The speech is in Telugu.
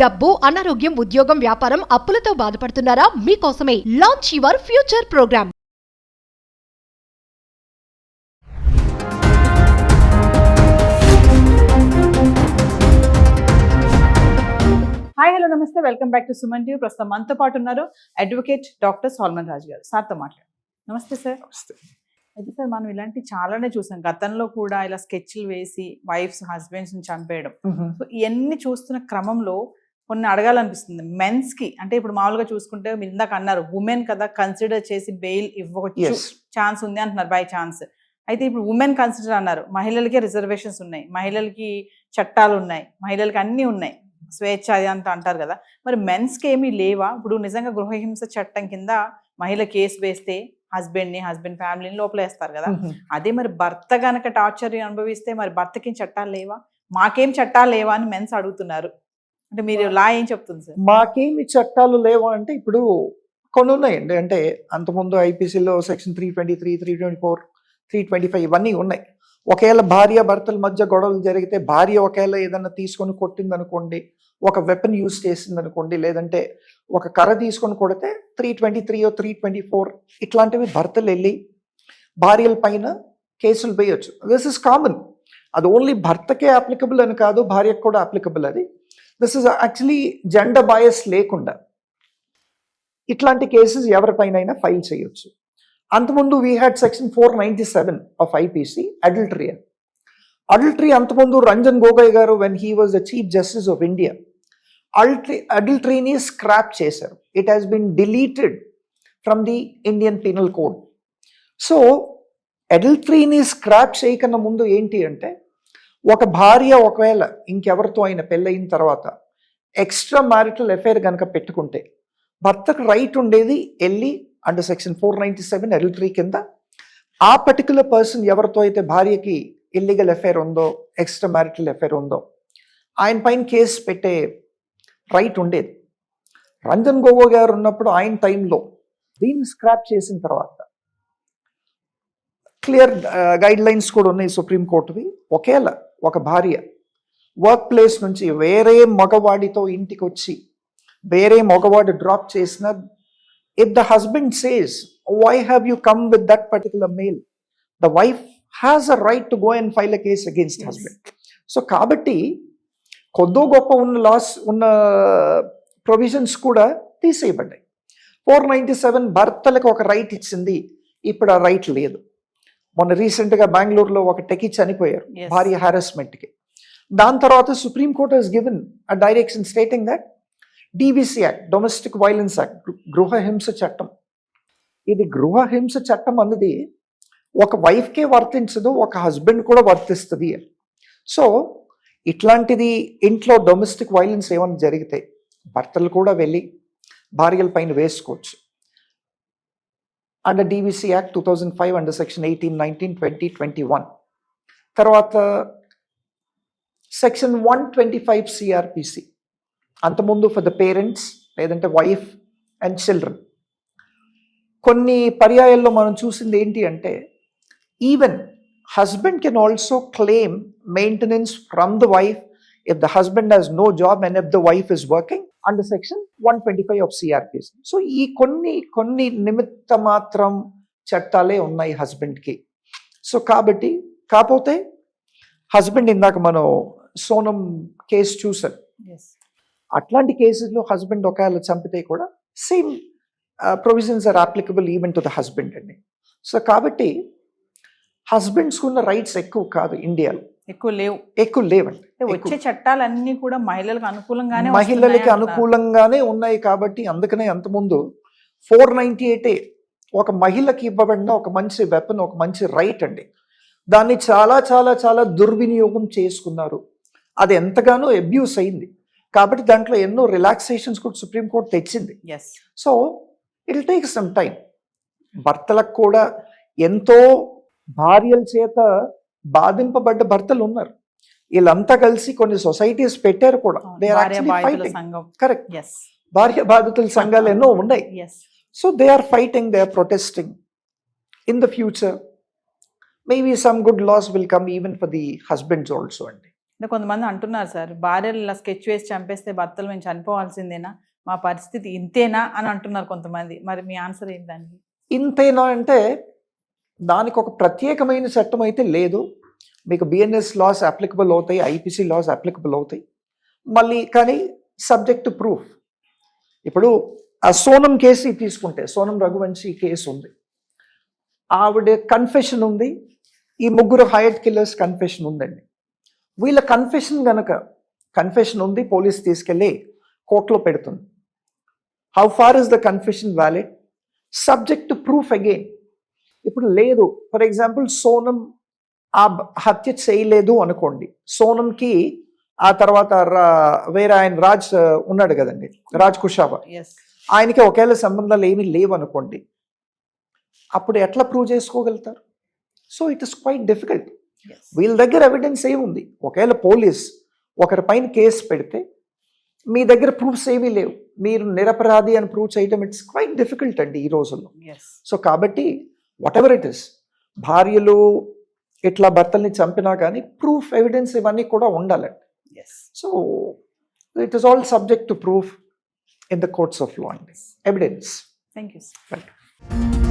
డబ్బు అనారోగ్యం ఉద్యోగం వ్యాపారం అప్పులతో బాధపడుతున్నారా? మీకోసమే launch your future programme hi hello నమస్తే. Welcome back to Suman TV ప్రస్తుతం మనతో పాటు ఉన్నారు అడ్వకేట్ డాక్టర్ సాల్మన్ రాజు గారు. సార్తో మాట్లాడు. నమస్తే సార్ అయితే సార్ మనం ఇలాంటి చాలానే చూసాం. గతంలో కూడా ఇలా స్కెచ్లు వేసి వైఫ్స్ హస్బెండ్స్ని చంపేయడం. సో ఇవన్నీ చూస్తున్న క్రమంలో కొన్ని అడగాలనిపిస్తుంది. మెన్స్కి అంటే ఇప్పుడు మామూలుగా చూసుకుంటే మీరు ఇందాక అన్నారు ఉమెన్ కదా కన్సిడర్ చేసి బెయిల్ ఇవ్వచ్చు ఛాన్స్ ఉంది అంటున్నారు బై ఛాన్స్ అయితే ఇప్పుడు ఉమెన్ కన్సిడర్ అన్నారు మహిళలకే రిజర్వేషన్స్ ఉన్నాయి మహిళలకి చట్టాలు ఉన్నాయి మహిళలకి అన్నీ ఉన్నాయి. స్వేచ్ఛ అది అంతా అంటారు కదా. మరి మెన్స్కి ఏమీ లేవా? ఇప్పుడు నిజంగా గృహహింస చట్టం కింద మహిళ కేసు వేస్తే హస్బెండ్ని హస్బెండ్ ఫ్యామిలీని లోపలేస్తారు కదా. అదే మరి భర్త గనక టార్చర్ అనుభవిస్తే మరి భర్తకి చట్టాలు లేవా? మాకేం చట్టాలు లేవా అని మెన్స్ అడుగుతున్నారు. అంటే మీరు లా ఏం చెప్తుంది సార్? మాకేమి చట్టాలు లేవా అంటే ఇప్పుడు కొన్ని ఉన్నాయండి. అంటే అంతకుముందు ఐపీసీలో section three twenty three three twenty four three twenty five ఇవన్నీ ఉన్నాయి. ఒకవేళ భార్య భర్తల మధ్య గొడవలు జరిగితే భార్య ఒకవేళ ఏదన్నా తీసుకొని కొట్టింది అనుకోండి ఒక వెపన్ యూస్ చేసింది అనుకోండి లేదంటే ఒక కర్ర తీసుకొని కొడితే three twenty three three twenty four ఇట్లాంటివి భర్తలు వెళ్ళి భార్యల పైన కేసులు వేయొచ్చు. దిస్ ఇస్ కామన్ అది ఓన్లీ భర్తకే అప్లికబుల్ అని కాదు భార్యకు కూడా అప్లికబుల్ అది. This is actually gender bias లేకుండా ఇట్లాంటి కేసెస్ ఎవరిపైనైనా ఫైల్ చేయొచ్చు. అంతకుముందు we had section four ninety seven of IPC adultery adultery అంతకుముందు Ranjan Gogoi garu when he was the chief justice of India adultery అడల్టరీని scrap చేశారు. It has been deleted from the Indian penal code so అడల్టరీని scrap చేయకన్నా ముందు ఏంటి అంటే ఒక భార్య ఒకవేళ ఇంకెవరితో ఆయన పెళ్ళయిన తర్వాత ఎక్స్ట్రా మ్యారిటల్ అఫైర్ కనుక పెట్టుకుంటే భర్తకు రైట్ ఉండేది వెళ్ళి under section four ninety seven adultery కింద ఆ పర్టికులర్ పర్సన్ ఎవరితో అయితే భార్యకి ఇల్లీగల్ అఫైర్ ఉందో ఎక్స్ట్రా మ్యారిటల్ అఫైర్ ఉందో ఆయన పైన కేసు పెట్టే రైట్ ఉండేది. రంజన్ గోగో గారు ఉన్నప్పుడు ఆయన టైంలో దీన్ని స్క్రాప్ చేసిన తర్వాత క్లియర్ గైడ్ లైన్స్ కూడా ఉన్నాయి సుప్రీంకోర్టువి ఒకేలా ఒక భార్య. వర్క్ ప్లేస్ నుంచి వేరే మగవాడితో ఇంటికి వచ్చి వేరే మగవాడు డ్రాప్ చేసిన if the husband says why have you come with that particular male the wife has a right to go and file a case against. Husband so కాబట్టి కొద్దో గొప్ప ఉన్న లాస్ ఉన్న ప్రొవిజన్స్ కూడా తీసేయబడ్డాయి. ఫోర్ నైంటీ సెవెన్ భర్తలకు ఒక రైట్ ఇచ్చింది. ఇప్పుడు ఆ రైట్ లేదు. మొన్న రీసెంట్గా బెంగళూరులో ఒక టెకి చనిపోయారు. భార్య హారాస్మెంట్కి దాని తర్వాత supreme court has given a direction stating that DVC act domestic violence act గృహహింస చట్టం ఇది గృహహింస చట్టం అన్నది ఒక వైఫ్కే వర్తించదు ఒక హస్బెండ్ కూడా వర్తిస్తుంది సో ఇట్లాంటిది ఇంట్లో డొమెస్టిక్ వైలెన్స్ ఏమైనా జరిగితే భర్తలు కూడా వెళ్ళి భార్యల పైన వేసుకోవచ్చు. Under DVC act two thousand five under section eighteen nineteen twenty twenty one తర్వాత section one twenty five CRPC అంతకుముందు ఫర్ ద పేరెంట్స్ లేదంటే వైఫ్ అండ్ చిల్డ్రన్ కొన్ని పర్యాయాల్లో మనం చూసింది ఏంటి అంటే even husband can also claim maintenance from the wife if the husband has no job and if the wife is working under section one twenty five of CRPC so ఈ కొన్ని కొన్ని నిమిత్త మాత్రం చట్టాలే ఉన్నాయి హస్బెండ్కి. సో కాబట్టి కాకపోతే హస్బెండ్ ఇందాక మనం సోనం కేసు చూసాం. అట్లాంటి కేసెస్లో హస్బెండ్ ఒకవేళ చంపితే కూడా same provisions are applicable even to the husband అండి. సో కాబట్టి హస్బెండ్స్ ఉన్న రైట్స్ ఎక్కువ కాదు ఇండియాలో. ఎక్కువ లేవు. ఎక్కువ లేవండి. వచ్చే చట్టాలన్నీ కూడా మహిళలకు అనుకూలంగానే మహిళలకి. అనుకూలంగానే ఉన్నాయి కాబట్టి అందుకనే అంతకుముందు ఫోర్ నైంటీ ఎయిటే ఒక మహిళకి ఇవ్వబడిన ఒక మంచి వెపన్ ఒక మంచి రైట్ అండి. దాన్ని చాలా చాలా చాలా దుర్వినియోగం చేసుకున్నారు. అది ఎంతగానో అబ్యూస్ అయింది. కాబట్టి దాంట్లో ఎన్నో రిలాక్సేషన్స్ కూడా సుప్రీంకోర్టు తెచ్చింది. So it take some time భర్తలకు కూడా ఎంతో భార్యల చేత బాధింపబడ్డ భర్తలు ఉన్నారు. వీళ్ళంతా కలిసి కొన్ని సొసైటీస్ పెట్టారు కూడా. దే ఆర్ కరెక్ట్ భార్య బాధితుల సంఘాలు ఎన్నో ఉన్నాయి. So they are fighting they are protesting in the future maybe some good laws will come even for the husbands also అండి అంటే కొంతమంది అంటున్నారు సార్ భార్యలు ఇలా స్కెచ్ వేసి చంపేస్తే భర్తలు మేము చనిపోవాల్సిందేనా? మా పరిస్థితి ఇంతేనా? అని అంటున్నారు కొంతమంది. మరి మీ ఆన్సర్ ఏంటండి? ఇంతేనా అంటే దానికి ఒక ప్రత్యేకమైన చట్టం అయితే లేదు. మీకు బిఎన్ఎస్ లాస్ అప్లికబుల్ అవుతాయి ఐపీసీ లాస్ అప్లికబుల్ అవుతాయి. మళ్ళీ కానీ సబ్జెక్ట్ ప్రూఫ్ ఇప్పుడు ఆ సోనం కేసు తీసుకుంటే సోనం రఘువంశీ కేసు ఉంది. ఆవిడ కన్ఫెషన్ ఉంది. ఈ ముగ్గురు హైట్ కిల్లర్స్ కన్ఫెషన్ ఉందండి. వీళ్ళ కన్ఫెషన్ గనక కన్ఫెషన్ ఉంది పోలీస్ తీసుకెళ్ళి కోర్టులో పెడుతుంది. How far is the confession valid subject proof again ఇప్పుడు లేదు. ఫర్ ఎగ్జాంపుల్ సోనం ఆ హత్య చేయలేదు అనుకోండి. సోనంకి ఆ తర్వాత వేరే ఆయన రాజ్ ఉన్నాడు కదండి. రాజ్ కుషావా. ఎస్ ఆయనకి ఒకవేళ సంబంధాలు ఏమీ లేవు అనుకోండి. అప్పుడు ఎట్లా ప్రూవ్ చేసుకోగలుగుతారు? So it is quite difficult వీళ్ళ దగ్గర ఎవిడెన్స్ ఏముంది ఒకవేళ పోలీస్ ఒకరి పైన కేసు పెడితే మీ దగ్గర ప్రూఫ్స్ ఏమీ లేవు. మీరు నిరపరాధి అని ప్రూవ్ చేయడం ఇట్స్ క్వైట్ డిఫికల్ట్ అండి ఈ రోజుల్లో. సో కాబట్టి వాట్ ఎవర్ ఇట్ ఇస్ భార్యలు ఇట్లా భర్తల్ని చంపినా కానీ ప్రూఫ్ ఎవిడెన్స్ ఇవన్నీ కూడా ఉండాలండి so it is all subject to proof in the courts of law అండి ఎవిడెన్స్ థ్యాంక్ యూ